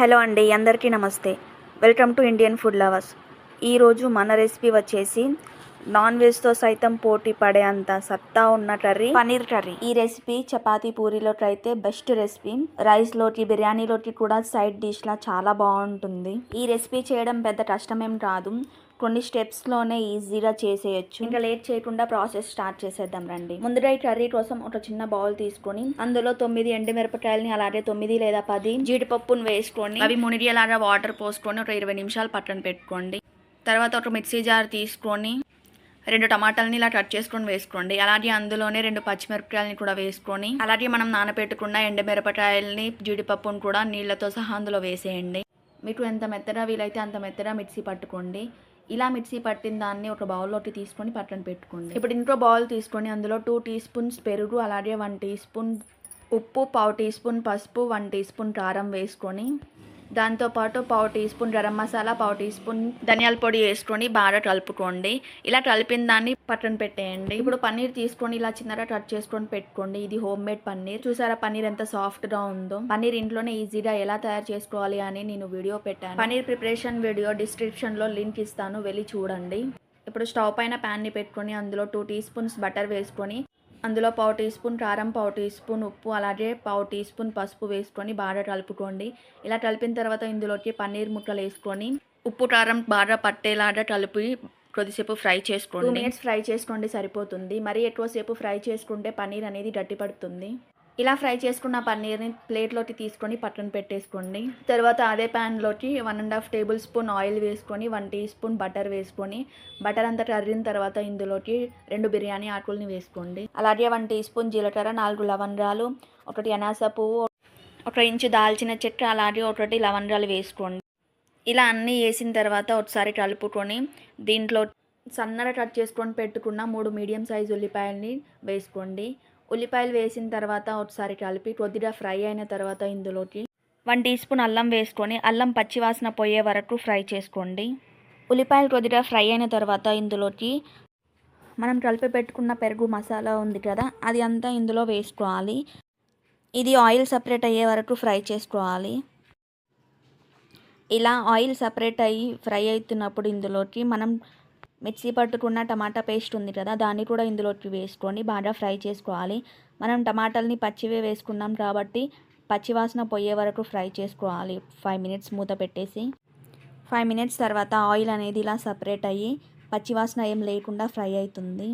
Hello అండి అందరికీ నమస్తే. Welcome to Indian food lovers. ఈరోజు మన రెసిపీ వచ్చేసి నాన్ వెజ్తో సైతం పోటీ పడే అంత సత్తా ఉన్న కర్రీ పనీర్ కర్రీ. ఈ రెసిపీ చపాతీ పూరీలోకి అయితే బెస్ట్ రెసిపీ. రైస్లోకి బిర్యానీలోకి కూడా సైడ్ డిష్లా చాలా బాగుంటుంది. ఈ రెసిపీ చేయడం పెద్ద కష్టమేం కాదు. కొన్ని స్టెప్స్లోనే ఈజీగా చేసేయచ్చు. ఇంకా లేట్ చేయకుండా ప్రాసెస్ స్టార్ట్ చేసేద్దాం రండి. ముందుగా ఈ కర్రీ కోసం ఒక చిన్న బౌల్ తీసుకొని అందులో తొమ్మిది ఎండుమిరపకాయలని అలాగే తొమ్మిది లేదా పది జీడిపప్పును వేసుకొని అవి మునిగేలాగా వాటర్ పోసుకొని ఒక ఇరవై నిమిషాలు పక్కన పెట్టుకోండి. తర్వాత ఒక మిక్సీ జార్ తీసుకొని రెండు టమాటాలని ఇలా కట్ చేసుకొని వేసుకోండి. అలాగే అందులోనే రెండు పచ్చిమిరపకాయలని కూడా వేసుకొని అలాగే మనం నానబెట్టుకున్న ఎండమిరపకాయలని జీడిపప్పును కూడా నీళ్ళతో సహా అందులో వేసేయండి. మీకు ఎంత మెత్తగా వీలైతే అంత మెత్తగా మిక్సీ పట్టుకోండి. ఇలా మిక్సీ పట్టిన దాన్ని ఒక బౌల్లోకి తీసుకొని పక్కన పెట్టుకోండి. ఇప్పుడు ఇంకో బౌల్ తీసుకొని అందులో టూ టీ స్పూన్స్ పెరుగు అలాగే వన్ టీ స్పూన్ ఉప్పు పావు టీ స్పూన్ పసుపు వన్ టీ స్పూన్ కారం వేసుకొని దాంతోపాటు పావు టీ స్పూన్ గరం మసాలా పావు టీ స్పూన్ ధనియాల పొడి వేసుకొని బాగా కలుపుకోండి. ఇలా కలిపిన దాన్ని పక్కన పెట్టేయండి. ఇప్పుడు పన్నీర్ తీసుకొని ఇలా చిన్నగా కట్ చేసుకొని పెట్టుకోండి. ఇది హోమ్ మేడ్ పన్నీర్. చూసారా పన్నీర్ ఎంత సాఫ్ట్గా ఉందో? పన్నీర్ ఇంట్లోనే ఈజీగా ఎలా తయారు చేసుకోవాలి అని నేను వీడియో పెట్టాను. పన్నీర్ ప్రిపరేషన్ వీడియో డిస్క్రిప్షన్లో లింక్ ఇస్తాను. వెళ్ళి చూడండి. ఇప్పుడు స్టవ్ పైన ప్యాన్ని పెట్టుకొని అందులో టూ టీ స్పూన్స్ బటర్ వేసుకొని అందులో పావు టీ స్పూన్ కారం పావు టీ స్పూన్ ఉప్పు అలాగే పావు టీ స్పూన్ పసుపు వేసుకొని బాగా కలుపుకోండి. ఇలా కలిపిన తర్వాత ఇందులోకి పన్నీర్ ముక్కలు వేసుకొని ఉప్పు కారం బాగా పట్టేలాగా కలిపి కొద్దిసేపు ఫ్రై చేసుకోండి. టూ మినిట్స్ ఫ్రై చేసుకోండి సరిపోతుంది. మరీ ఎక్కువసేపు ఫ్రై చేసుకుంటే పన్నీర్ అనేది గట్టి పడుతుంది ఇలా ఫ్రై చేసుకున్న పన్నీర్ని ప్లేట్లోకి తీసుకొని పక్కన పెట్టేసుకోండి. తర్వాత అదే ప్యాన్లోకి one and half tablespoon oil వేసుకొని వన్ టీ స్పూన్ బటర్ వేసుకొని బటర్ అంతా కర్రిన తర్వాత ఇందులోకి రెండు బిర్యానీ ఆకుల్ని వేసుకోండి. అలాగే వన్ టీ స్పూన్ జీలకర్ర నాలుగు లవంగాలు ఒకటి అనాస పువ్వు ఒక ఇంచు దాల్చిన చెక్క అలాగే ఒకటి లవంగాలు వేసుకోండి. ఇలా అన్నీ వేసిన తర్వాత ఒకసారి కలుపుకొని దీంట్లో సన్నగా కట్ చేసుకొని పెట్టుకున్న మూడు మీడియం సైజ్ ఉల్లిపాయల్ని వేసుకోండి. ఉల్లిపాయలు వేసిన తర్వాత ఒకసారి కలిపి కొద్దిగా ఫ్రై అయిన తర్వాత ఇందులోకి వన్ టీ స్పూన్ అల్లం వేసుకొని అల్లం పచ్చివాసన పోయే వరకు ఫ్రై చేసుకోండి. ఉల్లిపాయలు కొద్దిగా ఫ్రై అయిన తర్వాత ఇందులోకి మనం కలిపి పెట్టుకున్న పెరుగు మసాలా ఉంది కదా అది అంతా ఇందులో వేసుకోవాలి. ఇది ఆయిల్ సపరేట్ అయ్యే వరకు ఫ్రై చేసుకోవాలి. ఇలా ఆయిల్ సపరేట్ అయ్యి ఫ్రై అవుతున్నప్పుడు ఇందులోకి మనం మిక్సీ పట్టుకున్న టమాటా పేస్ట్ ఉంది కదా దాన్ని కూడా ఇందులోకి వేసుకొని బాగా ఫ్రై చేసుకోవాలి. మనం టమాటాలని పచ్చివే వేసుకున్నాం కాబట్టి పచ్చివాసన పోయే వరకు ఫ్రై చేసుకోవాలి. ఫైవ్ మినిట్స్ మూత పెట్టేసి. ఫైవ్ మినిట్స్ తర్వాత ఆయిల్ అనేది ఇలా సపరేట్ అయ్యి పచ్చివాసన ఏం లేకుండా ఫ్రై అవుతుంది.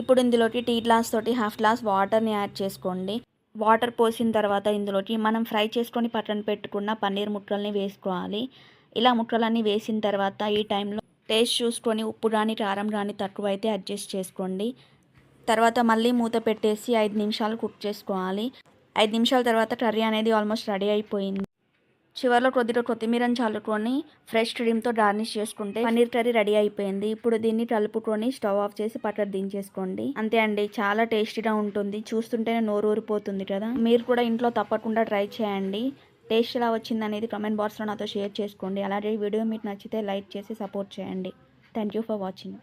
ఇప్పుడు ఇందులోకి టీ గ్లాస్ తోటి హాఫ్ గ్లాస్ వాటర్ని యాడ్ చేసుకోండి. వాటర్ పోసిన తర్వాత ఇందులోకి మనం ఫ్రై చేసుకొని పక్కన పెట్టుకున్న పన్నీర్ ముక్కల్ని వేసుకోవాలి. ఇలా ముక్కలన్నీ వేసిన తర్వాత ఈ టైంలో టేస్ట్ చూసుకొని ఉప్పు కానీ కారం కానీ తక్కువ అయితే అడ్జస్ట్ చేసుకోండి. తర్వాత మళ్ళీ మూత పెట్టేసి ఐదు నిమిషాలు కుక్ చేసుకోవాలి. ఐదు నిమిషాల తర్వాత కర్రీ అనేది ఆల్మోస్ట్ రెడీ అయిపోయింది. చివరిలో కొద్దిగా కొత్తిమీరని చల్లుకొని ఫ్రెష్ క్రీమ్తో గార్నిష్ చేసుకుంటే పన్నీర్ కర్రీ రెడీ అయిపోయింది. ఇప్పుడు దీన్ని కలుపుకొని స్టవ్ ఆఫ్ చేసి పక్కన దించేసుకోండి. అంతే అండి చాలా టేస్టీగా ఉంటుంది. చూస్తుంటేనే నోరు ఊరిపోతుంది కదా. మీరు కూడా ఇంట్లో తప్పకుండా ట్రై చేయండి. టేస్ట్ ఎలా వచ్చింది అనేది కమెంట్ బాక్స్లో నాతో షేర్ చేసుకోండి. అలాగే వీడియో మీకు నచ్చితే లైక్ చేసి సపోర్ట్ చేయండి. Thank you for watching